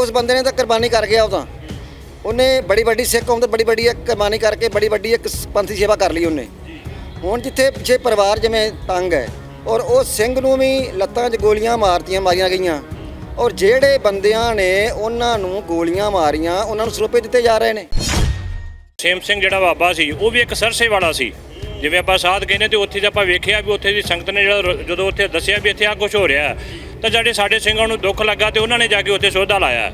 ਉਸ ਬੰਦੇ ਨੇ ਤਾਂ ਕੁਰਬਾਨੀ ਕਰ ਗਿਆ ਉਹ ਤਾਂ। ਉਹਨੇ ਬੜੀ ਵੱਡੀ ਸਿੱਖ ਕੌਮ ਤੇ ਬੜੀ ਵੱਡੀ ਇੱਕ ਕੁਰਬਾਨੀ ਕਰਕੇ ਬੜੀ ਵੱਡੀ ਇੱਕ ਪੰਥੀ ਸੇਵਾ ਕਰ ਲਈ ਉਹਨੇ। ਹੁਣ ਜਿੱਥੇ ਪਿੱਛੇ ਪਰਿਵਾਰ ਜਿਵੇਂ ਤੰਗ ਹੈ, ਔਰ ਉਹ ਸਿੰਘ ਨੂੰ ਵੀ ਲੱਤਾਂ 'ਚ ਗੋਲੀਆਂ ਮਾਰਤੀਆਂ, ਮਾਰੀਆਂ ਗਈਆਂ। ਔਰ ਜਿਹੜੇ ਬੰਦਿਆਂ ਨੇ ਉਹਨਾਂ ਨੂੰ ਗੋਲੀਆਂ ਮਾਰੀਆਂ, ਉਹਨਾਂ ਨੂੰ ਸਰੋਪੇ ਦਿੱਤੇ ਜਾ ਰਹੇ ਨੇ। ਸੇਮ ਸਿੰਘ ਜਿਹੜਾ ਬਾਬਾ ਸੀ, ਉਹ ਵੀ ਇੱਕ ਸਰਸੇ ਵਾਲਾ ਸੀ। ਜਿਵੇਂ ਆਪਾਂ ਸਾਧ ਕਹਿੰਦੇ ਤੇ ਉੱਥੇ ਜੇ ਆਪਾਂ ਵੇਖਿਆ ਵੀ ਉੱਥੇ ਦੀ ਸੰਗਤ ਨੇ ਜਿਹੜਾ ਜਦੋਂ ਉੱਥੇ ਦੱਸਿਆ ਵੀ ਇੱਥੇ ਆ ਕੁਝ ਹੋ ਰਿਹਾ ਤਾਂ ਜਿਹੜੇ ਸਾਡੇ ਸਿੰਘਾਂ ਨੂੰ ਦੁੱਖ ਲੱਗਾ ਤੇ ਉਹਨਾਂ ਨੇ ਜਾ ਕੇ ਉੱਥੇ ਸੋਧਾ ਲਾਇਆ।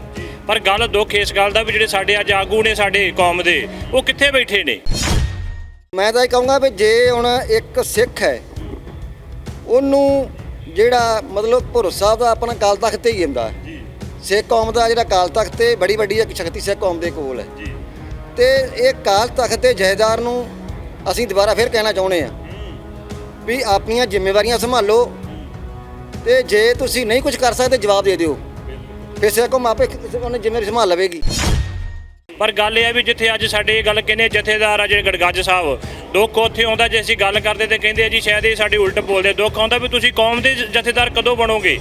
ਪਰ ਗੱਲ ਦੁੱਖ ਇਸ ਗੱਲ ਦਾ ਵੀ ਜਿਹੜੇ ਸਾਡੇ ਅੱਜ ਆਗੂ ਨੇ ਸਾਡੇ ਕੌਮ ਦੇ ਉਹ ਕਿੱਥੇ ਬੈਠੇ ਨੇ? ਮੈਂ ਤਾਂ ਇਹ ਕਹੂੰਗਾ ਵੀ ਜੇ ਹੁਣ ਇੱਕ ਸਿੱਖ ਹੈ ਉਹਨੂੰ ਜਿਹੜਾ ਮਤਲਬ ਭਰੋਸਾ ਦਾ ਆਪਣਾ ਕਾਲ ਤਖਤ ਤੇ ਹੀ ਹੈ ਸਿੱਖ ਕੌਮ ਦਾ ਜਿਹੜਾ ਕਾਲ ਤਖਤ ਤੇ ਬੜੀ ਵੱਡੀ ਇੱਕ ਸ਼ਕਤੀ ਸਿੱਖ ਕੌਮ ਦੇ ਕੋਲ ਹੈ। ਤੇ ਇਹ ਕਾਲ ਤਖਤ ਦੇ ਜਹੇਦਾਰ ਨੂੰ ਅਸੀਂ ਦੁਬਾਰਾ ਫਿਰ ਕਹਿਣਾ ਚਾਹੁੰਦੇ ਆ ਵੀ ਆਪਣੀਆਂ ਜ਼ਿੰਮੇਵਾਰੀਆਂ ਸੰਭਾਲੋ ਤੇ ਜੇ ਤੁਸੀਂ ਨਹੀਂ ਕੁਝ ਕਰ ਸਕਦੇ, ਜਵਾਬ ਦੇ ਦਿਓ। ਫਿਰ ਸਿੱਖ ਕੌਮ ਆਪੇ ਉਹਨੇ ਜ਼ਿੰਮੇਵਾਰੀ ਸੰਭਾਲ ਲਵੇਗੀ। ਪਰ ਗੱਲ ਇਹ ਹੈ ਵੀ ਜਿੱਥੇ ਅੱਜ ਸਾਡੇ ਇਹ ਗੱਲ ਕਹਿੰਦੇ ਜਥੇਦਾਰ ਆ ਜਿਹੜੇ ਗੜਗੱਜ ਸਾਹਿਬ, ਦੁੱਖ ਉੱਥੇ ਆਉਂਦਾ ਜੇ ਅਸੀਂ ਗੱਲ ਕਰਦੇ ਤੇ ਕਹਿੰਦੇ ਆ ਜੀ ਸ਼ਾਇਦ ਇਹ ਸਾਡੇ ਉਲਟ ਬੋਲਦੇ, ਦੁੱਖ ਆਉਂਦਾ ਵੀ ਤੁਸੀਂ ਕੌਮ ਦੇ ਜਥੇਦਾਰ ਕਦੋਂ ਬਣੋਗੇ?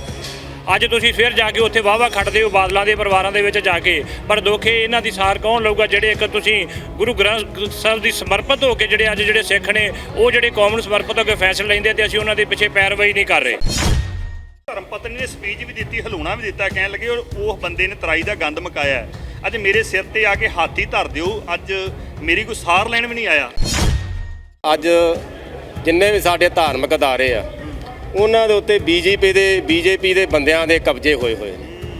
ਅੱਜ ਤੁਸੀਂ ਫਿਰ ਜਾ ਕੇ ਉੱਥੇ ਵਾਵਾ ਖੜਦੇ ਹੋ ਬਾਦਲਾਂ ਦੇ ਪਰਿਵਾਰਾਂ ਦੇ ਵਿੱਚ ਜਾ ਕੇ, ਪਰ ਦੁੱਖ ਇਹਨਾਂ ਦੀ ਸਾਰ ਕੌਣ ਲਊਗਾ ਜਿਹੜੇ ਇੱਕ ਤੁਸੀਂ ਗੁਰੂ ਗ੍ਰੰਥ ਸਾਹਿਬ ਦੀ ਸਮਰਪਿਤ ਹੋ ਕੇ ਜਿਹੜੇ ਅੱਜ ਜਿਹੜੇ ਸਿੱਖ ਨੇ, ਉਹ ਜਿਹੜੇ ਕੌਮ ਨੂੰ ਸਮਰਪਿਤ ਹੋ ਕੇ ਫੈਸਲੇ ਲੈਂਦੇ ਤੇ ਅਸੀਂ ਉਹਨਾਂ ਦੇ ਪਿੱਛੇ ਪੈਰਵਾਈ ਨਹੀਂ ਕਰ ਰਹੇ। ਧਰਮ ਪਤਨੀ ਨੇ ਸਪੀਚ ਵੀ ਦਿੱਤੀ, ਹਲੂਣਾ ਵੀ ਦਿੱਤਾ, ਕਹਿਣ ਲੱਗੇ ਉਹ ਬੰਦੇ ਨੇ ਤਰਾਈ ਦਾ ਗੰਦ ਮਕਾਇਆ ਅੱਜ ਮੇਰੇ ਸਿਰ ਤੇ ਆ ਕੇ ਹਾਥੀ ਧਰ ਦਿਓ, ਅੱਜ ਮੇਰੀ ਕੋਈ ਸਾਰ ਲੈਣ ਵੀ ਨਹੀਂ ਆਇਆ। ਅੱਜ ਜਿੰਨੇ ਵੀ ਸਾਡੇ ਧਾਰਮਿਕ ਅਦਾਰੇ ਆ, ਉਹਨਾਂ ਦੇ ਉੱਤੇ ਬੀਜੇਪੀ ਦੇ ਬੀਜੇਪੀ ਦੇ ਬੰਦਿਆਂ ਦੇ ਕਬਜ਼ੇ ਹੋਏ ਹੋਏ ਨੇ।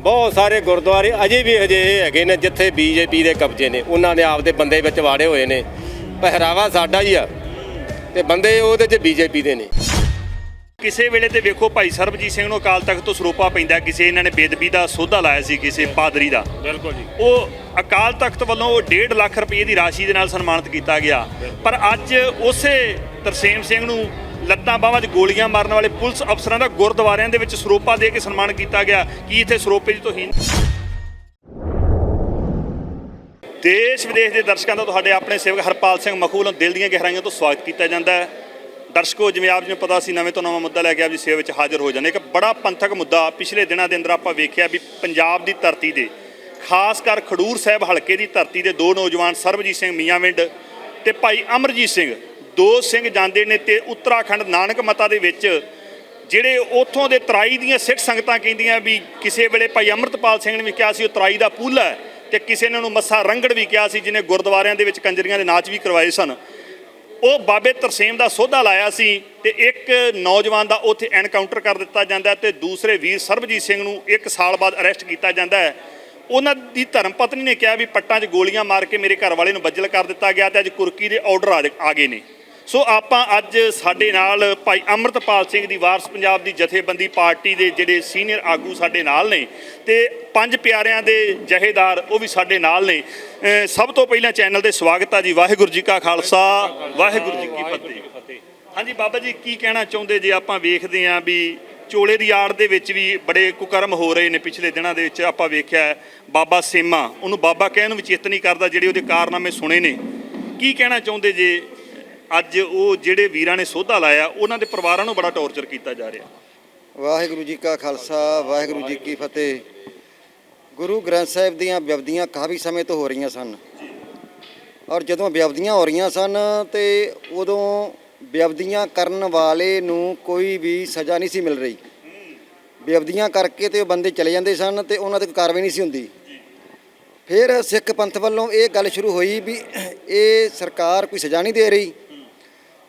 ਬਹੁਤ ਸਾਰੇ ਗੁਰਦੁਆਰੇ ਅਜੇ ਵੀ ਅਜਿਹੇ ਹੈਗੇ ਨੇ ਜਿੱਥੇ ਬੀਜੇਪੀ ਦੇ ਕਬਜ਼ੇ ਨੇ। ਉਹਨਾਂ ਦੇ ਆਪਦੇ ਬੰਦੇ ਵਿੱਚ ਵਾੜੇ ਹੋਏ ਨੇ। ਪਹਿਰਾਵਾ ਸਾਡਾ ਹੀ ਆ, ਤੇ ਬੰਦੇ ਉਹਦੇ 'ਚ ਬੀਜੇਪੀ ਦੇ ਨੇ। ਕਿਸੇ ਵੇਲੇ ਤੇ ਵੇਖੋ ਭਾਈ ਸਰਬਜੀਤ ਸਿੰਘ ਨੂੰ ਅਕਾਲ ਤਖਤ ਤੋਂ ਸਰੋਪਾ ਪੈਂਦਾ ਕਿਸੇ ਇਹਨਾਂ ਨੇ ਬੇਦਬੀ ਦਾ ਸੋਧਾ ਲਾਇਆ ਸੀ ਕਿਸੇ ਪਾਦਰੀ ਦਾ। ਬਿਲਕੁਲ ਜੀ। ਉਹ ਅਕਾਲ ਤਖਤ ਵੱਲੋਂ ਉਹ 1.5 ਲੱਖ ਰੁਪਏ ਦੀ ਰਾਸ਼ੀ ਦੇ ਨਾਲ ਸਨਮਾਨਿਤ ਕੀਤਾ ਗਿਆ। ਪਰ ਅੱਜ ਉਸੇ ਤਰਸੇਮ ਸਿੰਘ ਨੂੰ ਲੱਤਾਂ ਬਾਹਾਂ 'ਚ ਗੋਲੀਆਂ ਮਾਰਨ ਵਾਲੇ ਪੁਲਿਸ ਅਫਸਰਾਂ ਦਾ ਗੁਰਦੁਆਰਿਆਂ ਦੇ ਵਿੱਚ ਸਰੋਪਾ ਦੇ ਕੇ ਸਨਮਾਨ ਕੀਤਾ ਗਿਆ। ਕੀ ਇੱਥੇ ਸਰੋਪੇ ਦੀ ਤੋਹੀਨ ਦੇਸ਼ ਵਿਦੇਸ਼ ਦੇ ਦਰਸ਼ਕਾਂ ਦਾ ਤੁਹਾਡੇ ਆਪਣੇ ਸੇਵਕ ਹਰਪਾਲ ਸਿੰਘ ਮਖੂ ਵੱਲੋਂ ਦਿਲ ਦੀਆਂ ਗਹਿਰਾਈਆਂ ਤੋਂ ਸਵਾਗਤ ਕੀਤਾ ਜਾਂਦਾ ਹੈ। ਦਰਸ਼ਕੋ, ਜਿਵੇਂ ਆਪ ਜੀ ਨੂੰ ਪਤਾ ਸੀ, ਨਵੇਂ ਤੋਂ ਨਵਾਂ ਮੁੱਦਾ ਲੈ ਕੇ ਆਪ ਜੀ ਸੇਵਾ ਵਿੱਚ ਹਾਜ਼ਰ ਹੋ ਜਾਂਦੇ। ਇੱਕ ਬੜਾ ਪੰਥਕ ਮੁੱਦਾ ਪਿਛਲੇ ਦਿਨਾਂ ਦੇ ਅੰਦਰ ਆਪਾਂ ਵੇਖਿਆ ਵੀ ਪੰਜਾਬ ਦੀ ਧਰਤੀ ਦੇ ਖਾਸ ਕਰ ਖਡੂਰ ਸਾਹਿਬ ਹਲਕੇ ਦੀ ਧਰਤੀ ਦੇ ਦੋ ਨੌਜਵਾਨ ਸਰਬਜੀਤ ਸਿੰਘ ਮੀਆਂਵਿੰਡ ਤੇ ਭਾਈ ਅਮਰਜੀਤ ਸਿੰਘ। ਦੋ ਸਿੰਘ ਜਾਂਦੇ ਨੇ ਤੇ ਉੱਤਰਾਖੰਡ ਨਾਨਕ ਮਤਾ ਦੇ ਵਿੱਚ, ਜਿਹੜੇ ਉਥੋਂ ਦੇ ਤਰਾਈ ਦੀਆਂ ਸਿੱਖ ਸੰਗਤਾਂ ਕਹਿੰਦੀਆਂ ਵੀ ਕਿਸੇ ਵੇਲੇ ਭਾਈ ਅਮਰਤਪਾਲ ਸਿੰਘ ਨੇ ਵੀ ਕਿਹਾ ਸੀ, ਉਹ ਤਰਾਈ ਦਾ ਪੂਲਾ ਹੈ ਤੇ ਕਿਸੇ ਨੇ ਉਹਨੂੰ ਮੱਸਾ ਰੰਗੜ ਵੀ ਕਿਹਾ ਸੀ, ਜਿਹਨੇ ਗੁਰਦੁਆਰਿਆਂ ਦੇ ਵਿੱਚ ਕੰਜਰੀਆਂ ਦੇ ਨਾਚ ਵੀ ਕਰਵਾਏ ਸਨ। ਉਹ ਬਾਬੇ ਤਰਸੇਮ ਦਾ ਸੋਧਾ ਲਾਇਆ ਸੀ ਤੇ ਇੱਕ ਨੌਜਵਾਨ ਦਾ ਉੱਥੇ ਐਨਕਾਊਂਟਰ ਕਰ ਦਿੱਤਾ ਜਾਂਦਾ ਹੈ ਤੇ ਦੂਸਰੇ ਵੀਰ ਸਰਬਜੀਤ ਸਿੰਘ ਨੂੰ 1 ਸਾਲ ਬਾਅਦ ਅਰੈਸਟ ਕੀਤਾ ਜਾਂਦਾ ਹੈ। ਉਹਨਾਂ ਦੀ ਧਰਮ ਪਤਨੀ ਨੇ ਕਿਹਾ ਵੀ ਪੱਟਾਂ 'ਚ ਗੋਲੀਆਂ ਮਾਰ ਕੇ ਮੇਰੇ ਘਰ ਵਾਲੇ ਨੂੰ ਬੱਜਲ ਕਰ ਦਿੱਤਾ ਗਿਆ ਤੇ ਅੱਜ ਕੁਰਕੀ ਦੇ ਆਰਡਰ ਆ ਗਏ ਨੇ। ਸੋ ਆਪਾਂ ਅੱਜ ਸਾਡੇ ਨਾਲ ਭਾਈ ਅਮਰਤਪਾਲ ਸਿੰਘ ਦੀ ਵਾਰਸ ਪੰਜਾਬ ਦੀ ਜਥੇਬੰਦੀ ਪਾਰਟੀ ਦੇ ਜਿਹੜੇ ਸੀਨੀਅਰ ਆਗੂ ਸਾਡੇ ਨਾਲ ਨੇ ਤੇ ਪੰਜ ਪਿਆਰਿਆਂ ਦੇ ਜਹੇਦਾਰ ਉਹ ਵੀ ਸਾਡੇ ਨਾਲ ਨੇ। ਸਭ ਤੋਂ ਪਹਿਲਾਂ ਚੈਨਲ ਤੇ ਸਵਾਗਤ ਆ ਜੀ, ਵਾਹਿਗੁਰੂ ਜੀ ਕਾ ਖਾਲਸਾ, ਵਾਹਿਗੁਰੂ ਜੀ ਕੀ ਫਤਿਹ। ਹਾਂਜੀ ਬਾਬਾ ਜੀ, ਕੀ ਕਹਿਣਾ ਚਾਹੁੰਦੇ ਜੇ ਆਪਾਂ ਵੇਖਦੇ ਆਂ ਵੀ ਚੋਲੇ ਦੀ ਆੜ ਦੇ ਵਿੱਚ ਵੀ ਬੜੇ ਕੁਕਰਮ ਹੋ ਰਹੇ ਨੇ ਪਿਛਲੇ ਦਿਨਾਂ ਦੇ ਵਿੱਚ ਆਪਾਂ ਵੇਖਿਆ ਬਾਬਾ ਸੇਮਾ, ਉਹਨੂੰ ਬਾਬਾ ਕਹਿਣ ਨੂੰ ਵੀ ਚਿੱਤ ਨਹੀਂ ਕਰਦਾ ਜਿਹੜੇ ਉਹਦੇ ਕਾਰਨਾਮੇ ਸੁਣੇ ਨੇ। ਕੀ ਕਹਿਣਾ ਚਾਹੁੰਦੇ ਜੇ ਅੱਜ ਉਹ ਜਿਹੜੇ ਵੀਰਾਂ ਨੇ ਸੋਧਾ ਲਾਇਆ ਉਹਨਾਂ ਦੇ ਪਰਿਵਾਰਾਂ ਨੂੰ ਬੜਾ ਟੌਰਚਰ ਕੀਤਾ ਜਾ ਰਿਹਾ। ਵਾਹਿਗੁਰੂ ਜੀ ਕਾ ਖਾਲਸਾ ਵਾਹਿਗੁਰੂ ਜੀ ਕੀ ਫਤਿਹ। ਗੁਰੂ ਗ੍ਰੰਥ ਸਾਹਿਬ ਦੀਆਂ ਵਿਅਵਧੀਆਂ ਕਾਫੀ ਸਮੇਂ ਤੋਂ ਹੋ ਰਹੀਆਂ ਸਨ। ਔਰ ਜਦੋਂ ਵਿਅਵਧੀਆਂ ਹੋ ਰਹੀਆਂ ਸਨ ਤੇ ਉਦੋਂ ਵਿਅਵਧੀਆਂ ਕਰਨ ਵਾਲੇ ਨੂੰ ਕੋਈ ਵੀ ਸਜ਼ਾ ਨਹੀਂ ਸੀ ਮਿਲ ਰਹੀ। ਵਿਅਵਧੀਆਂ ਕਰਕੇ ਤੇ ਉਹ ਬੰਦੇ ਚਲੇ ਜਾਂਦੇ ਸਨ ਤੇ ਉਹਨਾਂ ਤੇ ਕੋਈ ਕਾਰਵਾਈ ਨਹੀਂ ਸੀ ਹੁੰਦੀ। ਫਿਰ ਸਿੱਖ ਪੰਥ ਵੱਲੋਂ ਇਹ ਗੱਲ ਸ਼ੁਰੂ ਹੋਈ ਵੀ ਇਹ ਸਰਕਾਰ ਕੋਈ ਸਜ਼ਾ ਨਹੀਂ ਦੇ ਰਹੀ।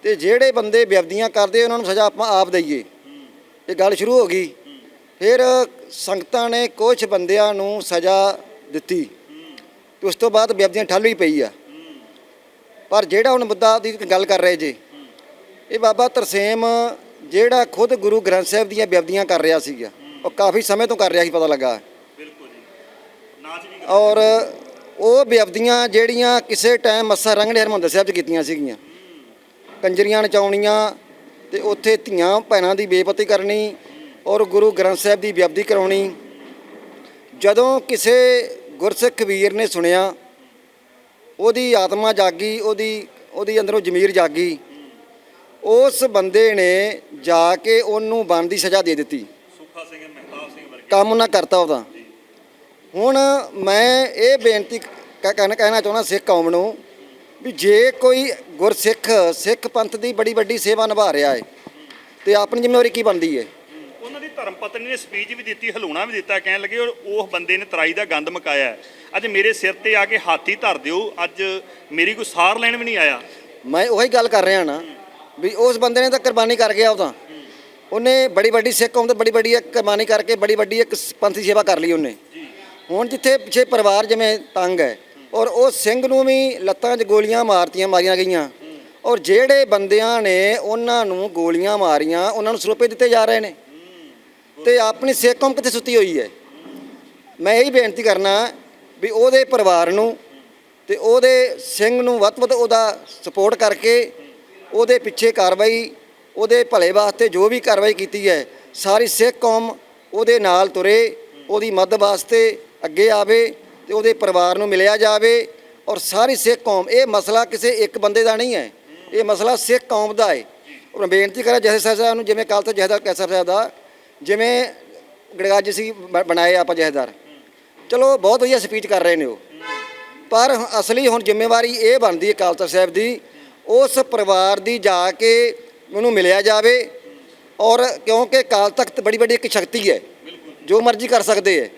ਤੇ ਜਿਹੜੇ ਬੰਦੇ ਵਿਅਵਧੀਆਂ ਕਰਦੇ ਉਹਨਾਂ ਨੂੰ ਸਜ਼ਾ ਆਪਾਂ ਆਪ ਦਈਏ। ਇਹ ਗੱਲ ਸ਼ੁਰੂ ਹੋ ਗਈ। ਫਿਰ ਸੰਗਤਾਂ ਨੇ ਕੁਝ ਬੰਦਿਆਂ ਨੂੰ ਸਜ਼ਾ ਦਿੱਤੀ। ਤੇ ਉਸ ਤੋਂ ਬਾਅਦ ਵਿਅਵਧੀਆਂ ਠੱਲ ਹੀ ਪਈ ਆ। ਪਰ ਜਿਹੜਾ ਹੁਣ ਮੁੱਦਾ ਦੀ ਗੱਲ ਕਰ ਰਹੇ ਜੇ ਇਹ ਬਾਬਾ ਤਰਸੇਮ ਜਿਹੜਾ ਖੁਦ ਗੁਰੂ ਗ੍ਰੰਥ ਸਾਹਿਬ ਦੀਆਂ ਵਿਅਵਧੀਆਂ ਕਰ ਰਿਹਾ ਸੀਗਾ ਉਹ ਕਾਫੀ ਸਮੇਂ ਤੋਂ ਕਰ ਰਿਹਾ ਸੀ ਪਤਾ ਲੱਗਾ। ਵੀ ਔਰ ਉਹ ਵਿਅਵਧੀਆਂ ਜਿਹੜੀਆਂ ਕਿਸੇ ਟਾਈਮ ਮੱਸਾ ਰੰਗੜੇ ਹਰਮੰਦਰ ਸਾਹਿਬ 'ਚ ਕੀਤੀਆਂ ਸੀਗੀਆਂ। ਕੰਜਰੀਆਂ ਨਚਾਉਣੀਆਂ ਤੇ ਉੱਥੇ ਧੀਆਂ ਭੈਣਾਂ ਦੀ ਬੇਪਤੀ ਕਰਨੀ ਔਰ ਗੁਰੂ ਗ੍ਰੰਥ ਸਾਹਿਬ ਦੀ ਵਿਅਵਧੀ ਕਰਾਉਣੀ। ਜਦੋਂ ਕਿਸੇ ਗੁਰਸਿੱਖ ਵੀਰ ਨੇ ਸੁਣਿਆ ਉਹਦੀ ਆਤਮਾ ਜਾਗੀ ਉਹਦੀ ਉਹਦੀ ਅੰਦਰੋਂ ਜ਼ਮੀਰ ਜਾਗੀ ਉਸ ਬੰਦੇ ਨੇ ਜਾ ਕੇ ਉਹਨੂੰ ਬਣਦੀ ਸਜ਼ਾ ਦੇ ਦਿੱਤੀ। ਸੁੱਖਾ ਸਿੰਘ ਮਹਿਤਾਬ ਸਿੰਘ ਵਰਗੇ। ਕੰਮ ਉਹਨਾਂ ਕਰਤਾ ਉਹਦਾ। ਹੁਣ ਮੈਂ ਇਹ ਬੇਨਤੀ ਕਹਿਣਾ ਚਾਹੁੰਦਾ ਸਿੱਖ ਕੌਮ ਨੂੰ ਵੀ ਜੇ ਕੋਈ ਗੁਰਸਿੱਖ ਸਿੱਖ ਪੰਥ ਦੀ ਬੜੀ ਵੱਡੀ ਸੇਵਾ ਨਿਭਾ ਰਿਹਾ ਹੈ ਤੇ ਆਪਣੀ ਜ਼ਿੰਮੇਵਾਰੀ ਕੀ ਬਣਦੀ ਹੈ ਉਹਨਾਂ ਦੀ ਧਰਮ ਪਤਨੀ ਨੇ ਸਪੀਚ ਵੀ ਦਿੱਤੀ ਹਲੂਣਾ ਵੀ ਦਿੱਤਾ ਕਹਿਣ ਲੱਗੇ ਉਹ ਬੰਦੇ ਨੇ ਤਰਾਈ ਦਾ ਗੰਦ ਮਕਾਇਆ ਹੈ। ਅੱਜ ਮੇਰੇ ਸਿਰ ਤੇ ਆ ਕੇ ਹਾਥੀ ਧਰ ਦਿਓ ਅੱਜ ਮੇਰੀ ਕੋਈ ਸਾਰ ਲੈਣ ਵੀ ਨਹੀਂ ਆਇਆ। ਮੈਂ ਉਹੀ ਗੱਲ ਕਰ ਰਿਹਾ ਨਾ ਵੀ ਉਸ ਬੰਦੇ ਨੇ ਤਾਂ ਕੁਰਬਾਨੀ ਕਰ ਗਿਆ ਉਹ ਤਾਂ। ਉਹਨੇ ਬੜੀ ਵੱਡੀ ਸਿੱਖ ਤੇ ਬੜੀ ਵੱਡੀ ਇੱਕ ਕੁਰਬਾਨੀ ਕਰਕੇ ਬੜੀ ਵੱਡੀ ਇੱਕ ਪੰਥ ਸੇਵਾ ਕਰ ਲਈ ਉਹਨੇ। ਹੁਣ ਜਿੱਥੇ ਪਿੱਛੇ ਪਰਿਵਾਰ ਜਿਵੇਂ ਤੰਗ ਹੈ ਔਰ ਉਹ ਸਿੰਘ ਨੂੰ ਵੀ ਲੱਤਾਂ 'ਚ ਗੋਲੀਆਂ ਮਾਰਤੀਆਂ, ਮਾਰੀਆਂ ਗਈਆਂ। ਔਰ ਜਿਹੜੇ ਬੰਦਿਆਂ ਨੇ ਉਹਨਾਂ ਨੂੰ ਗੋਲੀਆਂ ਮਾਰੀਆਂ, ਉਹਨਾਂ ਨੂੰ ਸਰੋਪੇ ਦਿੱਤੇ ਜਾ ਰਹੇ ਨੇ। ਤੇ ਆਪਣੀ ਸਿੱਖ ਕੌਮ ਕਿੱਥੇ ਸੁੱਤੀ ਹੋਈ ਹੈ? ਮੈਂ ਇਹੀ ਬੇਨਤੀ ਕਰਨਾ ਵੀ ਉਹਦੇ ਪਰਿਵਾਰ ਨੂੰ ਤੇ ਉਹਦੇ ਸਿੰਘ ਨੂੰ ਵੱਧ ਤੋਂ ਵੱਧ ਉਹਦਾ ਸਪੋਰਟ ਕਰਕੇ ਉਹਦੇ ਪਿੱਛੇ ਕਾਰਵਾਈ, ਉਹਦੇ ਭਲੇ ਵਾਸਤੇ ਜੋ ਵੀ ਕਾਰਵਾਈ ਕੀਤੀ ਹੈ, ਸਾਰੀ ਸਿੱਖ ਕੌਮ ਉਹਦੇ ਨਾਲ ਤੁਰੇ, ਉਹਦੀ ਮਦਦ ਵਾਸਤੇ ਅੱਗੇ ਆਵੇ। ਤੇ ਉਹਦੇ ਪਰਿਵਾਰ ਨੂੰ ਮਿਲਿਆ ਜਾਵੇ ਔਰ ਸਾਰੀ ਸਿੱਖ ਕੌਮ, ਇਹ ਮਸਲਾ ਕਿਸੇ ਇੱਕ ਬੰਦੇ ਦਾ ਨਹੀਂ ਹੈ। ਇਹ ਮਸਲਾ ਸਿੱਖ ਕੌਮ ਦਾ ਹੈ। ਔਰ ਬੇਨਤੀ ਕਰਾਂ ਜੈਸੇ ਸਾਹਿਬ ਨੂੰ, ਜਿਵੇਂ ਕੱਲ ਤੋਂ ਜਹਦਰ ਕੈਸਰ ਸਾਹਿਬ ਦਾ, ਜਿਵੇਂ ਗੜਗਾਜ ਸੀ ਬ- ਬਣਾਏ ਆਪਾਂ ਜਹਦਰ ਚਲੋ, ਬਹੁਤ ਵਧੀਆ ਸਪੀਚ ਕਰ ਰਹੇ ਨੇ ਉਹ। ਪਰ ਅਸਲੀ ਹੁਣ ਜ਼ਿੰਮੇਵਾਰੀ ਇਹ ਬਣਦੀ ਹੈ ਅਕਾਲ ਤਖਤ ਸਾਹਿਬ ਦੀ, ਉਸ ਪਰਿਵਾਰ ਦੀ ਜਾ ਕੇ ਉਹਨੂੰ ਮਿਲਿਆ ਜਾਵੇ। ਔਰ ਕਿਉਂਕਿ ਅਕਾਲ ਤਖਤ ਬੜੀ ਵੱਡੀ ਇੱਕ ਸ਼ਕਤੀ ਹੈ। ਜੋ ਮਰਜ਼ੀ ਕਰ ਸਕਦੇ ਹੈ।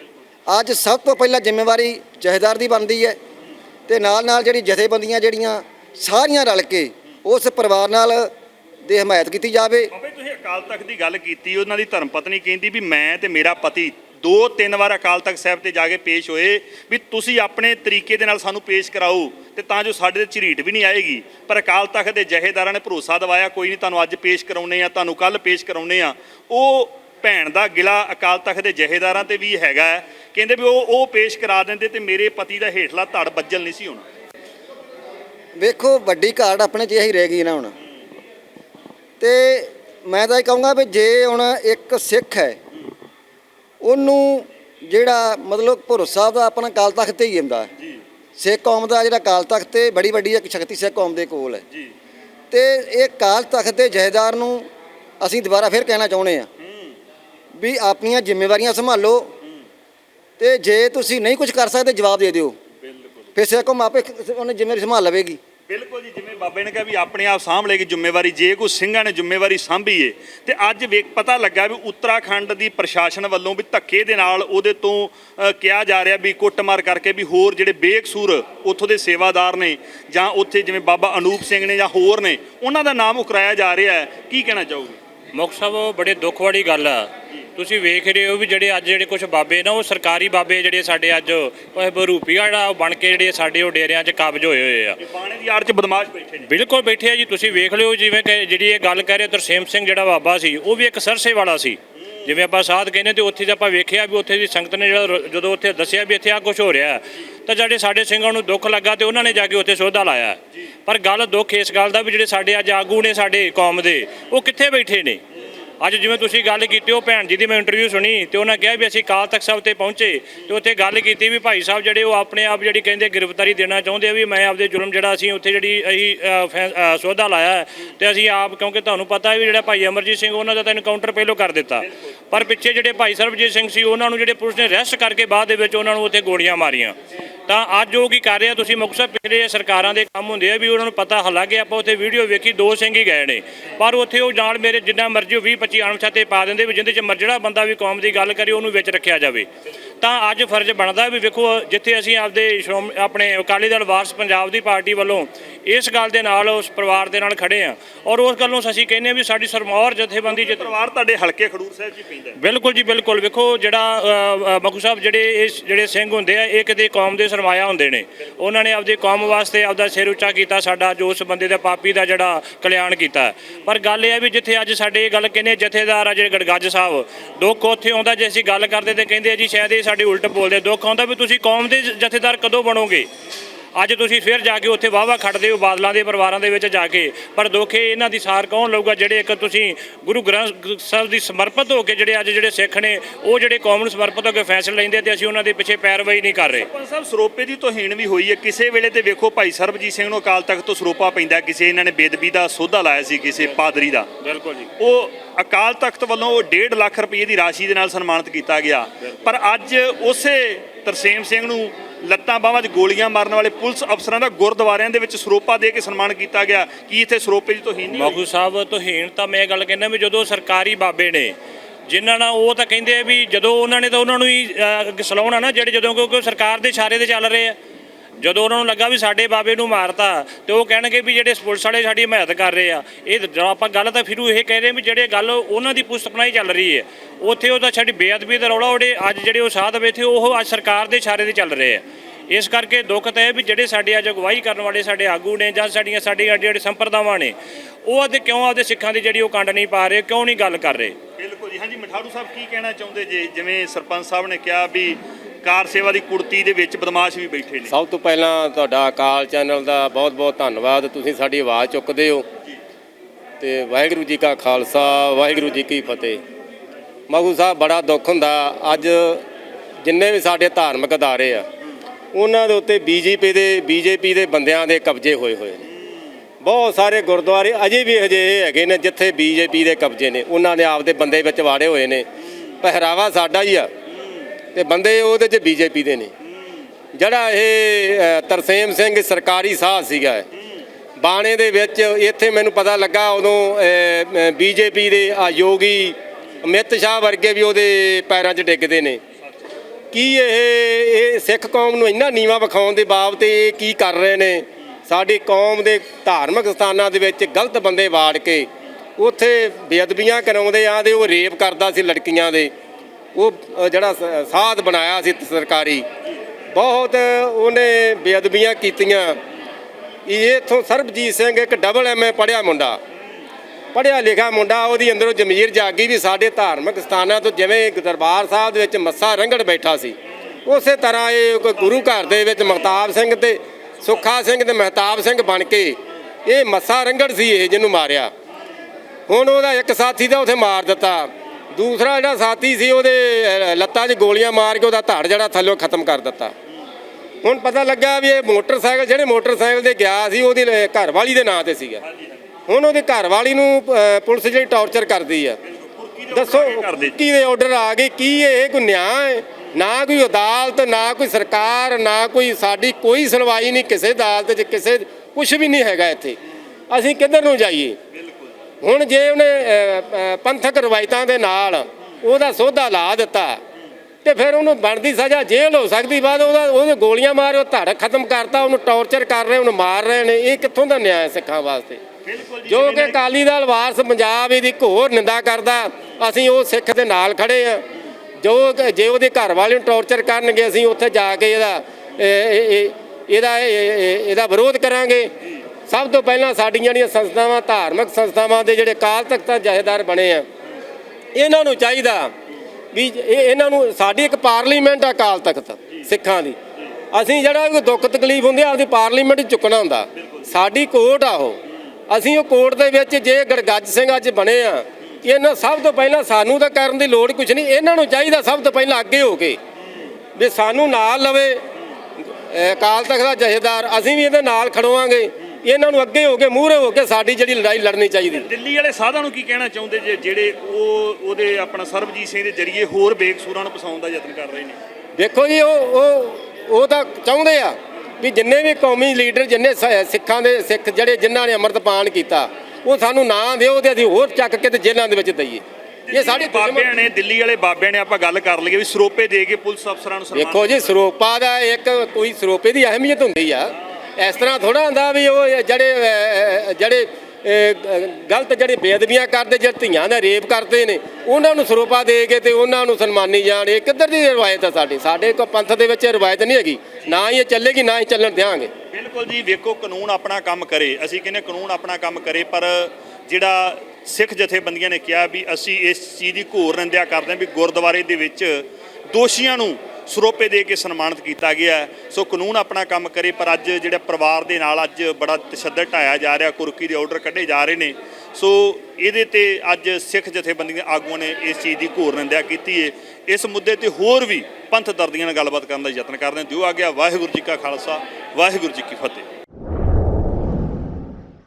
ਅੱਜ ਸਭ ਤੋਂ ਪਹਿਲਾਂ ਜ਼ਿੰਮੇਵਾਰੀ ਜਥੇਦਾਰ ਦੀ ਬਣਦੀ ਹੈ ਤੇ ਨਾਲ ਨਾਲ ਜਿਹੜੀ ਜਥੇਬੰਦੀਆਂ ਜਿਹੜੀਆਂ ਸਾਰੀਆਂ ਰਲ ਕੇ ਉਸ ਪਰਿਵਾਰ ਨਾਲ ਦੀ ਹਮਾਇਤ ਕੀਤੀ ਜਾਵੇ। ਬਾਬੇ, ਤੁਸੀਂ ਅਕਾਲ ਤਖਤ ਦੀ ਗੱਲ ਕੀਤੀ, ਉਹਨਾਂ ਦੀ ਧਰਮ ਪਤਨੀ ਕਹਿੰਦੀ ਵੀ ਮੈਂ ਤੇ ਮੇਰਾ ਪਤੀ ਦੋ ਤਿੰਨ ਵਾਰ ਅਕਾਲ ਤਖਤ ਸਾਹਿਬ ਤੇ ਜਾ ਕੇ ਪੇਸ਼ ਹੋਏ ਵੀ ਤੁਸੀਂ ਆਪਣੇ ਤਰੀਕੇ ਦੇ ਨਾਲ ਸਾਨੂੰ ਪੇਸ਼ ਕਰਾਓ ਤੇ ਤਾਂ ਜੋ ਸਾਡੇ ਤੇ ਝਰੀਟ ਵੀ ਨਹੀਂ ਆਏਗੀ। ਪਰ ਅਕਾਲ ਤਖਤ ਦੇ ਜਹੇਦਾਰਾਂ ਨੇ ਭਰੋਸਾ ਦਿਵਾਇਆ, ਕੋਈ ਨਹੀਂ ਤੁਹਾਨੂੰ ਅੱਜ ਪੇਸ਼ ਕਰਾਉਨੇ ਆ ਤੁਹਾਨੂੰ ਕੱਲ ਪੇਸ਼ ਕਰਾਉਨੇ ਆ ਉਹ ਭੈਣ ਦਾ ਗਿਲਾ ਅਕਾਲ ਤਖਤ ਦੇ ਜਹੇਦਾਰਾਂ ਤੇ ਵੀ ਹੈਗਾ ਕਹਿੰਦੇ ਵੀ ਉਹ ਉਹ ਪੇਸ਼ ਕਰਾ ਦਿੰਦੇ ਤੇ ਮੇਰੇ ਪਤੀ ਦਾ ਹੇਠਲਾ ਧੜ ਬੱਜਲ ਨਹੀਂ ਸੀ ਹੋਣਾ। ਵੇਖੋ ਵੱਡੀ ਘਾਟ ਆਪਣੇ 'ਚ ਇਹੀ ਰਹਿ ਗਈ ਨਾ ਹੁਣ। ਤੇ ਮੈਂ ਤਾਂ ਇਹ ਕਹੂੰਗਾ ਵੀ ਜੇ ਹੁਣ ਇੱਕ ਸਿੱਖ ਹੈ ਉਹਨੂੰ ਜਿਹੜਾ ਮਤਲਬ ਭਰੋਸਾ ਦਾ ਆਪਣਾ ਕਾਲ ਤਖਤ ਤੇ ਹੀ ਹੁੰਦਾ। ਜੀ। ਸਿੱਖ ਕੌਮ ਦਾ ਜਿਹੜਾ ਕਾਲ ਤਖਤ ਤੇ ਬੜੀ ਵੱਡੀ ਇੱਕ ਸ਼ਕਤੀ ਸਿੱਖ ਕੌਮ ਦੇ ਕੋਲ ਹੈ। ਜੀ। ਤੇ ਇਹ ਕਾਲ ਤਖਤ ਦੇ ਜਹੇਦਾਰ ਨੂੰ ਅਸੀਂ ਦੁਬਾਰਾ ਫਿਰ ਕਹਿਣਾ ਚਾਹੁੰਦੇ ਆ ਵੀ ਆਪਣੀਆਂ ਜ਼ਿੰਮੇਵਾਰੀਆਂ ਸੰਭਾਲੋ ਤੇ ਜੇ ਤੁਸੀਂ ਨਹੀਂ ਕੁਝ ਕਰ ਸਕਦੇ ਜਵਾਬ ਦੇ ਦਿਓ। ਬਿਲਕੁਲ। ਫਿਰ ਸਿੱਖ ਕੌਮ ਆਪੇ ਉਹਨੇ ਜ਼ਿੰਮੇਵਾਰੀ ਸੰਭਾਲ ਲਵੇਗੀ। ਬਿਲਕੁਲ ਜੀ ਜਿਵੇਂ ਬਾਬੇ ਨੇ ਕਿਹਾ ਵੀ ਆਪਣੇ ਆਪ ਸਾਂਭ ਲਏਗੀ ਜ਼ਿੰਮੇਵਾਰੀ ਜੇ ਕੋਈ ਸਿੰਘਾਂ ਨੇ ਜ਼ਿੰਮੇਵਾਰੀ ਸਾਂਭੀ ਏ ਤੇ ਅੱਜ ਵੇਖ ਪਤਾ ਲੱਗਾ ਵੀ ਉੱਤਰਾਖੰਡ ਦੀ ਪ੍ਰਸ਼ਾਸਨ ਵੱਲੋਂ ਵੀ ਧੱਕੇ ਦੇ ਨਾਲ ਉਹਦੇ ਤੋਂ ਕਿਹਾ ਜਾ ਰਿਹਾ ਵੀ ਕੁੱਟਮਾਰ ਕਰਕੇ ਵੀ ਹੋਰ ਜਿਹੜੇ ਬੇਕਸੂਰ ਉੱਥੋਂ ਦੇ ਸੇਵਾਦਾਰ ਨੇ ਜਾਂ ਉੱਥੇ ਜਿਵੇਂ ਬਾਬਾ ਅਨੂਪ ਸਿੰਘ ਨੇ ਜਾਂ ਹੋਰ ਨੇ ਉਹਨਾਂ ਦਾ ਨਾਮ ਉਕਰਾਇਆ ਜਾ ਰਿਹਾ ਹੈ। ਕੀ ਕਹਿਣਾ ਚਾਹੋਗੇ? ਮੁੱਖ ਸਾਹਿਬ ਬੜੇ ਦੁੱਖ ਵਾਲੀ ਗੱਲ ਆ। ਤੁਸੀਂ ਵੇਖ ਰਹੇ ਹੋ ਵੀ ਜਿਹੜੇ ਅੱਜ ਜਿਹੜੇ ਕੁਝ ਬਾਬੇ ਨਾ ਉਹ ਸਰਕਾਰੀ ਬਾਬੇ ਜਿਹੜੇ ਸਾਡੇ ਅੱਜ ਉਹ ਬਰੂਪੀਆ ਜਿਹੜਾ ਉਹ ਬਣ ਕੇ ਜਿਹੜੇ ਸਾਡੇ ਉਹ ਡੇਰਿਆਂ 'ਚ ਕਬਜ਼ ਹੋਏ ਹੋਏ ਆ। ਬਾਣੇ ਦੀ ਆੜ 'ਚ ਬਦਮਾਸ਼ ਬੈਠੇ ਨੇ। ਬਿਲਕੁਲ ਬੈਠੇ ਆ ਜੀ ਤੁਸੀਂ ਵੇਖ ਲਿਓ ਜਿਵੇਂ ਕਿ ਜਿਹੜੀ ਇਹ ਗੱਲ ਕਰ ਰਹੇ ਤਰਸੇਮ ਸਿੰਘ ਜਿਹੜਾ ਬਾਬਾ ਸੀ ਉਹ ਵੀ ਇੱਕ ਸਰਸੇ ਵਾਲਾ ਸੀ। ਜਿਵੇਂ ਆਪਾਂ ਸਾਧ ਕਹਿੰਦੇ ਤੇ ਉੱਥੇ ਜੇ ਆਪਾਂ ਵੇਖਿਆ ਵੀ ਉੱਥੇ ਦੀ ਸੰਗਤ ਨੇ ਜਿਹੜਾ ਜਦੋਂ ਉੱਥੇ ਦੱਸਿਆ ਵੀ ਇੱਥੇ ਆ ਕੁਝ ਹੋ ਰਿਹਾ ਤਾਂ ਜਿਹੜੇ ਸਾਡੇ ਸਿੰਘਾਂ ਨੂੰ ਦੁੱਖ ਲੱਗਾ ਤੇ ਉਹਨਾਂ ਨੇ ਜਾ ਕੇ ਉੱਥੇ ਸੋਧਾ ਲਾਇਆ। ਪਰ ਗੱਲ ਦੁੱਖ ਇਸ ਗੱਲ ਦਾ ਵੀ ਜਿਹੜੇ ਸਾਡੇ ਅੱਜ ਆਗੂ ਨੇ ਸਾਡੇ ਕੌਮ ਦੇ ਉਹ ਕਿੱਥੇ ਬੈਠੇ ਨੇ? ਅੱਜ ਜਿਵੇਂ ਤੁਸੀਂ ਗੱਲ ਕੀਤੀ ਉਹ ਭੈਣ ਜੀ ਦੀ ਮੈਂ ਇੰਟਰਵਿਊ ਸੁਣੀ ਤੇ ਉਹਨਾਂ ਕਿਹਾ ਵੀ ਅਸੀਂ ਕਾਲ ਤਖਤ ਸਾਹਿਬ ਤੇ ਪਹੁੰਚੇ ਤੇ ਉੱਥੇ ਗੱਲ ਕੀਤੀ ਵੀ ਭਾਈ ਸਾਹਿਬ ਜਿਹੜੇ ਉਹ ਆਪਣੇ ਆਪ ਜਿਹੜੀ ਕਹਿੰਦੇ ਗ੍ਰਿਫਤਾਰੀ ਦੇਣਾ ਚਾਹੁੰਦੇ ਆ ਵੀ ਮੈਂ ਆਪਦੇ ਜ਼ੁਲਮ ਜਿਹੜਾ ਅਸੀਂ ਉੱਥੇ ਜਿਹੜੀ ਅਸੀਂ ਅ, ਸੌਦਾ ਲਾਇਆ ਹੈ ਤੇ ਅਸੀਂ ਆਪ ਕਿਉਂਕਿ ਤੁਹਾਨੂੰ ਪਤਾ ਹੈ ਵੀ ਜਿਹੜਾ ਭਾਈ ਅਮਰਜੀਤ ਸਿੰਘ ਉਹਨਾਂ ਦਾ ਤਾਂ ਐਨਕਾਊਂਟਰ ਪਹਿਲੋਂ ਕਰ ਦਿੱਤਾ। ਪਰ ਪਿੱਛੇ ਜਿਹੜੇ ਭਾਈ ਸਰਬਜੀਤ ਸਿੰਘ ਸੀ ਉਹਨਾਂ ਨੂੰ ਜਿਹੜੇ ਪੁਲਿਸ ਨੇ ਅਰੈਸਟ ਕਰਕੇ ਬਾਅਦ ਦੇ ਵਿੱਚ ਉਹਨਾਂ ਨੂੰ ਉੱਥੇ ਗੋਲੀਆਂ ਮਾਰੀਆਂ। ਤਾਂ ਅੱਜ ਉਹ ਕੀ ਕਰ ਰਿਹਾ ਤੁਸੀਂ ਮੁੱਖ ਸਾਹਿਬ ਪਿਛਲੇ ਸਰਕਾਰਾਂ ਦੇ ਕੰਮ ਹੁੰਦੇ ਆ ਵੀ ਉਹਨਾਂ ਨੂੰ ਪਤਾ ਹਾਲਾਂਕਿ ਆਪਾਂ ਉੱਥੇ ਵੀਡੀਓ ਵੇਖੀ, ਦੋ ਸਿੰਘ ਹੀ ਗਏ ਨੇ। ਪਰ ਉੱਥੇ ਉਹ ਜਾਣ ਮੇਰੇ ਜਿੰਨਾ ਮਰਜ਼ੀ 20 25 ਅਣਛਾਤੇ ਪਾ ਦਿੰਦੇ ਵੀ ਜਿੰਦੇ ਚ ਮਰਜੜਾ ਬੰਦਾ ਵੀ ਕੌਮ ਦੀ ਗੱਲ ਕਰੇ ਉਹਨੂੰ ਵਿੱਚ ਰੱਖਿਆ ਜਾਵੇ। ਤਾਂ ਅੱਜ ਫਰਜ਼ ਬਣਦਾ ਵੀ ਵੇਖੋ ਜਿੱਥੇ ਅਸੀਂ ਆਪਦੇ ਆਪਣੇ ਅਕਾਲੀ ਦਲ ਵਾਰਸ ਪੰਜਾਬ ਦੀ ਪਾਰਟੀ ਵੱਲੋਂ ਇਸ ਗੱਲ ਦੇ ਨਾਲ ਉਸ ਪਰਿਵਾਰ ਦੇ ਨਾਲ ਖੜੇ ਆ ਔਰ ਉਸ ਗੱਲੋਂ ਅਸੀਂ ਕਹਿੰਦੇ ਆ ਵੀ ਸਾਡੀ ਸਰਮੌਰ ਜਥੇਬੰਦੀ ਜਿੱਥੇ ਪਰਿਵਾਰ ਤੁਹਾਡੇ ਹਲਕੇ ਖਡੂਰ ਸਾਹਿਬ ਹੀ ਪੈਂਦਾ। ਬਿਲਕੁਲ ਜੀ ਬਿਲਕੁਲ। ਵੇਖੋ ਜਿਹੜਾ ਮਖੂ ਸਾਹਿਬ ਜਿਹੜੇ ਇਸ ਜਿਹੜੇ ਸਿੰਘ ਹੁੰਦੇ ਆ ਇਹ ਕਿਤੇ ਕੌਮ ਦੇ ਸਰਮਾਇਆ ਹੁੰਦੇ ਨੇ। ਉਹਨਾਂ ਨੇ ਆਪਦੀ ਕੌਮ ਵਾਸਤੇ ਆਪਦਾ ਸਿਰ ਉੱਚਾ ਕੀਤਾ ਸਾਡਾ ਜੋ ਉਸ ਬੰਦੇ ਦਾ ਪਾਪੀ ਦਾ ਜਿਹੜਾ ਕਲਿਆਣ ਕੀਤਾ। ਪਰ ਗੱਲ ਇਹ ਹੈ ਵੀ ਜਿੱਥੇ ਅੱਜ ਸਾਡੇ ਇਹ ਗੱਲ ਕਹਿੰਦੇ ਜਥੇਦਾਰ ਆ ਜਿਹੜੇ ਗੜਗੱਜ ਸਾਹਿਬ ਦੁੱਖ ਉੱਥੇ ਆਉਂਦਾ ਜੇ ਅਸੀਂ ਗੱਲ ਕਰਦੇ ਤੇ ਕਹਿੰਦੇ ਆ ਜੀ ਸ਼ਾਇਦ ਇਹ ਸਾਡੇ ਉਲਟ ਬੋਲਦੇ ਦੁੱਖ ਆਉਂਦਾ ਵੀ ਤੁਸੀਂ ਕੌਮ ਦੇ ਜਥੇਦਾਰ ਕਦੋਂ ਬਣੋਗੇ? ਅੱਜ ਤੁਸੀਂ ਫਿਰ ਜਾ ਕੇ ਉੱਥੇ ਵਾਵਾ ਖੜਦੇ ਹੋ ਬਾਦਲਾਂ ਦੇ ਪਰਿਵਾਰਾਂ ਦੇ ਵਿੱਚ ਜਾ ਕੇ। ਪਰ ਦੋਖੇ ਇਹਨਾਂ ਦੀ ਸਾਰ ਕੌਣ ਲਊਗਾ ਜਿਹੜੇ ਇੱਕ ਤੁਸੀਂ ਗੁਰੂ ਗ੍ਰੰਥ ਸਾਹਿਬ ਦੀ ਸਮਰਪਿਤ ਹੋ ਕੇ ਜਿਹੜੇ ਅੱਜ ਜਿਹੜੇ ਸਿੱਖ ਨੇ ਉਹ ਜਿਹੜੇ ਕੌਮ ਨੂੰ ਸਮਰਪਿਤ ਹੋ ਕੇ ਫੈਸਲੇ ਲੈਂਦੇ ਤੇ ਅਸੀਂ ਉਹਨਾਂ ਦੇ ਪਿੱਛੇ ਪੈਰਵਾਈ ਨਹੀਂ ਕਰ ਰਹੇ। ਪੰਜ ਸਾਹਿਬ ਸਰੋਪੇ ਦੀ ਤੋਹੀਣ ਵੀ ਹੋਈ ਹੈ। ਕਿਸੇ ਵੇਲੇ ਤੇ ਵੇਖੋ ਭਾਈ ਸਰਬਜੀਤ ਸਿੰਘ ਨੂੰ ਅਕਾਲ ਤਖਤ ਤੋਂ ਸਰੋਪਾ ਪੈਂਦਾ ਕਿਸੇ ਇਹਨਾਂ ਨੇ ਬੇਦਬੀ ਦਾ ਸੋਧਾ ਲਾਇਆ ਸੀ ਕਿਸੇ ਪਾਦਰੀ ਦਾ। ਬਿਲਕੁਲ ਜੀ। ਉਹ ਅਕਾਲ ਤਖਤ ਵੱਲੋਂ ਉਹ 1.5 ਲੱਖ ਰੁਪਏ ਦੀ ਰਾਸ਼ੀ ਦੇ ਨਾਲ ਸਨਮਾਨਿਤ ਕੀਤਾ ਗਿਆ। ਪਰ ਅੱਜ ਉਸੇ ਤਰਸੇਮ ਸਿੰਘ ਨੂੰ ਲੱਤਾਂ ਬਾਹਾਂ 'ਚ ਗੋਲੀਆਂ ਮਾਰਨ ਵਾਲੇ ਪੁਲਿਸ ਅਫਸਰਾਂ ਦਾ ਗੁਰਦੁਆਰਿਆਂ ਦੇ ਵਿੱਚ ਸਰੋਪਾ ਦੇ ਕੇ ਸਨਮਾਨ ਕੀਤਾ ਗਿਆ ਕੀ ਇੱਥੇ ਸਰੋਪੇ ਦੀ ਤੋਹੀਨ ਨਹੀਂ ਹੋਈ? ਸਾਹਿਬ ਤੋਹੀਣ ਤਾਂ ਮੈਂ ਇਹ ਗੱਲ ਕਹਿੰਦਾ ਵੀ ਜਦੋਂ ਸਰਕਾਰੀ ਬਾਬੇ ਨੇ, ਜਿਨ੍ਹਾਂ ਨਾਲ ਉਹ ਤਾਂ ਕਹਿੰਦੇ ਵੀ ਜਦੋਂ ਉਹਨਾਂ ਨੇ ਤਾਂ ਉਹਨਾਂ ਨੂੰ ਹੀ ਸਲਾਉਣਾ ਨਾ ਜਿਹੜੇ ਜਦੋਂ ਕਿਉਂਕਿ ਸਰਕਾਰ ਦੇ ਇਸ਼ਾਰੇ ਤੇ ਚੱਲ ਰਹੇ ਆ ਜਦੋਂ ਉਹਨਾਂ ਨੂੰ ਲੱਗਾ ਵੀ ਸਾਡੇ ਬਾਬੇ ਨੂੰ ਮਾਰਤਾ ਤੇ ਉਹ ਕਹਿਣਗੇ ਵੀ ਜਿਹੜੇ ਪੁਲਿਸ ਵਾਲੇ ਸਾਡੀ ਹਮਾਇਤ ਕਰ ਰਹੇ ਆ, ਇਹ ਆਪਾਂ ਗੱਲ ਤਾਂ ਫਿਰ ਉਹ ਇਹ ਕਹਿ ਰਹੇ ਵੀ ਜਿਹੜੇ ਗੱਲ ਉਹਨਾਂ ਦੀ ਪੁਸਤਪਨਾਈ ਚੱਲ ਰਹੀ ਹੈ, ਉੱਥੇ ਉਹ ਤਾਂ ਸਾਡੀ ਬੇਅਦਬੀ ਦਾ ਰੌਲਾ ਉਹਦੇ ਅੱਜ ਜਿਹੜੇ ਉਹ ਸਾਧ ਬੈਠੇ ਉਹ ਅੱਜ ਸਰਕਾਰ ਦੇ ਇਸ਼ਾਰੇ ਤੇ ਚੱਲ ਰਹੇ ਆ। ਇਸ ਕਰਕੇ ਦੁੱਖ ਤਾਂ ਹੈ ਵੀ ਜਿਹੜੇ ਸਾਡੇ ਅੱਜ ਅਗਵਾਈ ਕਰਨ ਵਾਲੇ ਸਾਡੇ ਆਗੂ ਨੇ ਜਾਂ ਸਾਡੀਆਂ ਸਾਡੀਆਂ ਜਿਹੜੇ ਸੰਪਰਦਾਵਾਂ ਨੇ, ਉਹ ਅੱਜ ਕਿਉਂ ਆਪਦੇ ਸਿੱਖਾਂ ਦੀ ਜਿਹੜੀ ਉਹ ਕੰਡ ਨਹੀਂ ਪਾ ਰਹੇ, ਕਿਉਂ ਨਹੀਂ ਗੱਲ ਕਰ ਰਹੇ? ਬਿਲਕੁਲ ਜੀ, ਹਾਂਜੀ, ਮਠਾੜੂ ਸਾਹਿਬ ਕੀ ਕਹਿਣਾ ਚਾਹੁੰਦੇ ਜੇ? ਜਿਵੇਂ ਸਰਪੰਚ ਸਾਹਿਬ ਨੇ ਕਿਹਾ ਵੀ ਕਾਰ ਸੇਵਾ ਦੀ ਕੁੜਤੀ ਦੇ ਵਿੱਚ ਬਦਮਾਸ਼ ਵੀ ਬੈਠੇ ਨੇ। ਸਭ ਤੋਂ ਪਹਿਲਾਂ ਤੁਹਾਡਾ ਅਕਾਲ ਚੈਨਲ ਦਾ ਬਹੁਤ-ਬਹੁਤ ਧੰਨਵਾਦ। ਤੁਸੀਂ ਸਾਡੀ ਆਵਾਜ਼ ਚੁੱਕਦੇ ਹੋ। ਤੇ ਵਾਹਿਗੁਰੂ ਜੀ ਕਾ ਖਾਲਸਾ ਵਾਹਿਗੁਰੂ ਜੀ ਕੀ ਫਤਿਹ। ਮਗੂ ਸਾਹਿਬ ਬੜਾ ਦੁੱਖ ਹੁੰਦਾ। ਅੱਜ ਜਿੰਨੇ ਵੀ ਸਾਡੇ ਧਾਰਮਿਕ ਅਦਾਰੇ ਆ ਉਹਨਾਂ ਦੇ ਉੱਤੇ ਬੀਜੇਪੀ ਦੇ ਬੀਜੇਪੀ ਦੇ ਬੰਦਿਆਂ ਦੇ ਕਬਜ਼ੇ ਹੋਏ ਹੋਏ ਨੇ। ਬਹੁਤ ਸਾਰੇ ਗੁਰਦੁਆਰੇ ਅਜੇ ਵੀ ਅਜਿਹੇ ਹੈਗੇ ਨੇ ਜਿੱਥੇ ਬੀਜੇਪੀ ਦੇ ਕਬਜ਼ੇ ਨੇ। ਉਹਨਾਂ ਨੇ ਆਪਦੇ ਬੰਦੇ ਵਿੱਚ ਵਾੜੇ ਹੋਏ ਨੇ। ਪਹਿਰਾਵਾ ਸਾਡਾ ਹੀ ਆ। ਤੇ ਬੰਦੇ ਉਹਦੇ 'ਚ ਬੀਜੇਪੀ ਦੇ ਨੇ। ਜਿਹੜਾ ਇਹ ਤਰਸੇਮ ਸਿੰਘ ਸਰਕਾਰੀ ਸਾਹ ਸੀਗਾ ਬਾਣੇ ਦੇ ਵਿੱਚ ਇੱਥੇ ਮੈਨੂੰ ਪਤਾ ਲੱਗਾ ਉਦੋਂ ਬੀਜੇਪੀ ਦੇ ਆ ਯੋਗੀ ਅਮਿਤ ਸ਼ਾਹ ਵਰਗੇ ਵੀ ਉਹਦੇ ਪੈਰਾਂ 'ਚ ਡਿੱਗਦੇ ਨੇ। ਕੀ ਇਹ ਇਹ ਸਿੱਖ ਕੌਮ ਨੂੰ ਇੰਨਾ ਨੀਵਾ ਵਿਖਾਉਣ ਦੇ ਬਾਬਤ ਇਹ ਕੀ ਕਰ ਰਹੇ ਨੇ? ਸਾਡੀ ਕੌਮ ਦੇ ਧਾਰਮਿਕ ਸਥਾਨਾਂ ਦੇ ਵਿੱਚ ਗਲਤ ਬੰਦੇ ਵਾੜ ਕੇ ਉੱਥੇ ਬੇਅਦਬੀਆਂ ਕਰਾਉਂਦੇ ਆ ਤੇ ਉਹ ਰੇਪ ਕਰਦਾ ਸੀ ਲੜਕੀਆਂ ਦੇ। ਉਹ ਜਿਹੜਾ ਸ- ਸਾਧ ਬਣਾਇਆ ਸੀ ਸਰਕਾਰੀ, ਬਹੁਤ ਉਹਨੇ ਬੇਅਦਬੀਆਂ ਕੀਤੀਆਂ। ਇਹ ਇਥੋਂ ਸਰਬਜੀਤ ਸਿੰਘ ਇੱਕ ਡਬਲ ਐਮਏ ਪੜਿਆ ਮੁੰਡਾ। ਪੜਿਆ ਲਿਖਿਆ ਮੁੰਡਾ, ਉਹਦੀ ਅੰਦਰੋਂ ਜ਼ਮੀਰ ਜਾਗੀ ਵੀ ਸਾਡੇ ਧਾਰਮਿਕ ਸਥਾਨਾਂ ਤੋਂ ਜਿਵੇਂ ਦਰਬਾਰ ਸਾਹਿਬ ਦੇ ਵਿੱਚ ਮੱਸਾ ਰੰਗੜ ਬੈਠਾ ਸੀ। ਉਸੇ ਤਰ੍ਹਾਂ ਇਹ ਕੋਈ ਗੁਰੂ ਘਰ ਦੇ ਵਿੱਚ ਮਹਤਾਬ ਸਿੰਘ ਤੇ ਸੁੱਖਾ ਸਿੰਘ ਤੇ ਮਹਤਾਬ ਸਿੰਘ ਬਣ ਕੇ ਇਹ ਮੱਸਾ ਰੰਗੜ ਸੀ, ਇਹ ਜਿਹਨੂੰ ਮਾਰਿਆ। ਹੁਣ ਉਹਦਾ ਇੱਕ ਸਾਥੀ ਦਾ ਉਥੇ ਮਾਰ ਦਿੱਤਾ। ਦੂਸਰਾ ਜਿਹੜਾ ਸਾਥੀ ਸੀ ਉਹਦੇ ਅਹ, ਲੱਤਾਂ 'ਚ ਗੋਲੀਆਂ ਮਾਰ ਕੇ ਉਹਦਾ ਧੜ ਜਿਹੜਾ ਥੱਲੇ ਖਤਮ ਕਰ ਦਿੱਤਾ। ਹੁਣ ਪਤਾ ਲੱਗਾ ਵੀ ਇਹ ਮੋਟਰਸਾਈਕਲ ਜਿਹੜੇ ਮੋਟਰਸਾਈਕਲ ਤੇ ਗਿਆ ਸੀ ਉਹਦੀ ਲ- ਘਰ ਦੇ ਨਾਂ ਤੇ ਸੀਗਾ। ਹੁਣ ਉਹਦੀ ਘਰਵਾਲੀ ਨੂੰ ਅਹ, ਪੁਲਿਸ ਜਿਹੜੀ ਟੌਰਚਰ ਕਰਦੀ ਆ। ਦੱਸੋ ਕਰਦੇ? ਕੀ ਦੇ ਆਰਡਰ ਆ ਗਏ ਕੀ ਇਹ ਕੋਈ ਨਿਆਂ ਹੈ? ਨਾ ਕੋਈ ਅਦਾਲਤ ਨਾ ਕੋਈ ਸਰਕਾਰ ਨਾ ਕੋਈ ਸਾਡੀ ਕੋਈ ਸੁਣਵਾਈ ਨਹੀਂ ਕਿਸੇ ਅਦਾਲਤ 'ਚ ਕਿਸੇ ਕੁਝ ਵੀ ਨਹੀਂ ਹੈਗਾ ਇੱਥੇ। ਅਸੀਂ ਕਿੱਧਰ ਨੂੰ ਜਾਈਏ? ਹੁਣ ਜੇ ਉਹਨੇ ਪੰਥਕ ਰਵਾਇਤਾਂ ਦੇ ਨਾਲ ਉਹਦਾ ਸੋਧਾ ਲਾ ਦਿੱਤਾ ਤੇ ਫਿਰ ਉਹਨੂੰ ਬਣਦੀ ਸਜ਼ਾ ਜੇਲ੍ਹ ਹੋ ਸਕਦੀ ਬਾਅਦ ਉਹਦਾ ਉਹਦੇ ਗੋਲੀਆਂ ਮਾਰ ਉਹ ਧੜ ਖਤਮ ਕਰਤਾ ਉਹਨੂੰ ਟੌਰਚਰ ਕਰ ਰਹੇ ਉਹਨੂੰ ਮਾਰ ਰਹੇ ਨੇ ਇਹ ਕਿੱਥੋਂ ਦਾ ਨਿਆਂ ਹੈ ਸਿੱਖਾਂ ਵਾਸਤੇ? ਜੀ ਕਿ ਅਕਾਲੀ ਦਲ ਵਾਰਸ ਪੰਜਾਬ ਇਹਦੀ ਘੋਰ ਨਿੰਦਾ ਕਰਦਾ ਅਸੀਂ ਉਹ ਸਿੱਖ ਦੇ ਨਾਲ ਖੜੇ ਆ ਜੋ ਜੇ ਉਹਦੇ ਘਰ ਵਾਲੇ ਨੂੰ ਟੌਰਚਰ ਕਰਨਗੇ ਅਸੀਂ ਉੱਥੇ ਜਾ ਕੇ ਇਹਦਾ ਇਹ- ਇਹ- ਇਹ- ਇਹਦਾ ਇਹ- ਇਹ- ਇਹਦਾ ਵਿਰੋਧ ਕਰਾਂਗੇ। ਸਭ ਤੋਂ ਪਹਿਲਾਂ ਸਾਡੀਆਂ ਜਿਹੜੀਆਂ ਸੰਸਥਾਵਾਂ, ਧਾਰਮਿਕ ਸੰਸਥਾਵਾਂ ਦੇ ਜਿਹੜੇ ਕਾਲ ਤਖਤ ਦਾ ਜਹੇਦਾਰ ਬਣੇ ਆ, ਇਹਨਾਂ ਨੂੰ ਚਾਹੀਦਾ ਵੀ ਇਹ ਇਹਨਾਂ ਨੂੰ ਸਾਡੀ ਇੱਕ ਪਾਰਲੀਮੈਂਟ ਆ ਕਾਲ ਤਖਤ ਸਿੱਖਾਂ ਦੀ। ਅਸੀਂ ਜਿਹੜਾ ਵੀ ਦੁੱਖ ਤਕਲੀਫ ਹੁੰਦੀ ਆ, ਆਪਦੀ ਪਾਰਲੀਮੈਂਟ ਚੁੱਕਣਾ ਹੁੰਦਾ। ਸਾਡੀ ਕੋਰਟ ਆ ਉਹ। ਅਸੀਂ ਉਹ ਕੋਰਟ ਦੇ ਵਿੱਚ ਜੇ ਗੜਗੱਜ ਸਿੰਘ ਅੱਜ ਬਣੇ ਆ, ਇਹਨਾਂ ਸਭ ਤੋਂ ਪਹਿਲਾਂ ਸਾਨੂੰ ਤਾਂ ਕਰਨ ਦੀ ਲੋੜ ਕੁਝ ਨਹੀਂ, ਇਹਨਾਂ ਨੂੰ ਚਾਹੀਦਾ ਸਭ ਤੋਂ ਪਹਿਲਾਂ ਅੱਗੇ ਹੋ ਕੇ ਵੀ ਸਾਨੂੰ ਨਾਲ ਲਵੇ, ਅਹ ਅਕਾਲ ਤਖਤ ਦਾ ਜਹੇਦਾਰ ਅਸੀਂ ਵੀ ਇਹਦੇ ਨਾਲ ਖੜੋਵਾਂਗੇ। ਇਹਨਾਂ ਨੂੰ ਅੱਗੇ ਹੋ ਕੇ ਮੂਹਰੇ ਹੋ ਕੇ ਸਾਡੀ ਜਿਹੜੀ ਲੜਾਈ ਲੜਨੀ ਚਾਹੀਦੀ। ਦਿੱਲੀ ਵਾਲੇ ਸਾਧਾਂ ਨੂੰ ਕੀ ਕਹਿਣਾ ਚਾਹੁੰਦੇ ਜੇ ਜਿਹੜੇ ਉਹ ਉਹਦੇ ਆਪਣਾ ਸਰਬਜੀਤ ਸਿੰਘ ਦੇ ਜਰੀਏ ਹੋਰ ਬੇਕਸੂਰਾਂ ਨੂੰ ਫਸਾਉਣ ਦਾ ਯਤਨ ਕਰ ਰਹੇ ਨੇ? ਦੇਖੋ ਜੀ ਉਹ ਉਹ ਉਹ ਤਾਂ ਚਾਹੁੰਦੇ ਆ ਵੀ ਜਿੰਨੇ ਵੀ ਕੌਮੀ ਲੀਡਰ ਜਿੰਨੇ ਸਿੱਖਾਂ ਦੇ ਸਿੱਖ ਜਿਹੜੇ ਜਿਨ੍ਹਾਂ ਨੇ ਅੰਮ੍ਰਿਤਪਾਨ ਕੀਤਾ ਉਹ ਸਾਨੂੰ ਨਾਂ ਦਿਓ ਤੇ ਅਸੀਂ ਹੋਰ ਚੱਕ ਕੇ ਤੇ ਜੇਲ੍ਹਾਂ ਦੇ ਵਿੱਚ ਦਈਏ। ਇਹ ਸਾਡੇ ਬਾਬਿਆਂ ਨੇ ਦਿੱਲੀ ਵਾਲੇ ਬਾਬਿਆਂ ਨੇ ਆਪਾਂ ਗੱਲ ਕਰ ਲਈਏ ਵੀ ਸਰੋਪੇ ਦੇ ਕੇ ਪੁਲਿਸ ਅਫਸਰਾਂ ਨੂੰ ਸਨਮਾਨ ਦੇਖੋ ਜੀ ਸਰੋਪਾ ਦਾ ਇੱਕ ਕੋਈ ਸਰੋਪੇ ਦੀ ਅਹਿਮੀਅਤ ਹੁੰਦੀ ਆ। ਇਸ ਤਰ੍ਹਾਂ ਥੋੜਾ ਹੁੰਦਾ ਵੀ ਉਹ ਜਿਹੜੇ ਜਿਹੜੇ ਗਲਤ ਜਿਹੜੇ ਬੇਅਦਬੀਆਂ ਕਰਦੇ, ਜਿਹੜੇ ਧੀਆਂ ਦਾ ਰੇਪ ਕਰਦੇ ਨੇ, ਉਹਨਾਂ ਨੂੰ ਸਰੋਪਾ ਦੇ ਕੇ ਤੇ ਉਹਨਾਂ ਨੂੰ ਸਨਮਾਨੀ ਜਾਣ। ਇਹ ਕਿੱਧਰ ਦੀ ਰਵਾਇਤ ਹੈ ਸਾਡੀ? ਸਾਡੇ ਕੋ ਪੰਥ ਦੇ ਵਿੱਚ ਇਹ ਰਵਾਇਤ ਨਹੀਂ ਹੈਗੀ। ਨਾ ਹੀ ਇਹ ਚੱਲੇਗੀ, ਨਾ ਹੀ ਚੱਲਣ ਦਿਆਂਗੇ। ਬਿਲਕੁਲ ਜੀ, ਵੇਖੋ, ਕਾਨੂੰਨ ਆਪਣਾ ਕੰਮ ਕਰੇ। ਅਸੀਂ ਕਹਿੰਦੇ ਕਾਨੂੰਨ ਆਪਣਾ ਕੰਮ ਕਰੇ, ਪਰ ਜਿਹੜਾ ਸਿੱਖ ਜਥੇਬੰਦੀਆਂ ਨੇ ਕਿਹਾ ਵੀ ਅਸੀਂ ਇਸ ਚੀਜ਼ ਦੀ ਘੋਰ ਨਿੰਦਿਆ ਕਰਦੇ ਹਾਂ ਵੀ ਗੁਰਦੁਆਰੇ ਦੇ ਵਿੱਚ ਦੋਸ਼ੀਆਂ ਨੂੰ ਸਰੋਪੇ ਦੇ ਕੇ ਸਨਮਾਨਿਤ ਕੀਤਾ ਗਿਆ ਸੋ ਕਾਨੂੰਨ ਆਪਣਾ ਕੰਮ ਕਰੇ, ਪਰ ਅੱਜ ਜਿਹੜਾ ਪਰਿਵਾਰ ਦੇ ਨਾਲ ਅੱਜ ਬੜਾ ਤਸ਼ੱਦਦ ਢਾਇਆ ਜਾ ਰਿਹਾ, ਕੁਰਕੀ ਦੇ ਆਰਡਰ ਕੱਢੇ ਜਾ ਰਹੇ ਨੇ। ਸੋ ਇਹਦੇ ਤੇ ਅੱਜ ਸਿੱਖ ਜਥੇਬੰਦੀਆਂ ਆਗੂਆਂ ਨੇ ਇਸ ਚੀਜ਼ ਦੀ ਘੋਰ ਨਿੰਦਿਆ ਕੀਤੀ ਹੈ ਇਸ ਮੁੱਦੇ ਤੇ ਹੋਰ ਵੀ ਪੰਥ ਦਰਦੀਆਂ ਨਾਲ ਗੱਲਬਾਤ ਕਰਨ ਦਾ ਯਤਨ ਕਰਦੇ ਹਾਂ। ਦਿਓ ਆ ਗਿਆ ਵਾਹਿਗੁਰੂ ਜੀ ਕਾ ਖਾਲਸਾ, ਵਾਹਿਗੁਰੂ ਜੀ ਕੀ ਫਤਿਹ।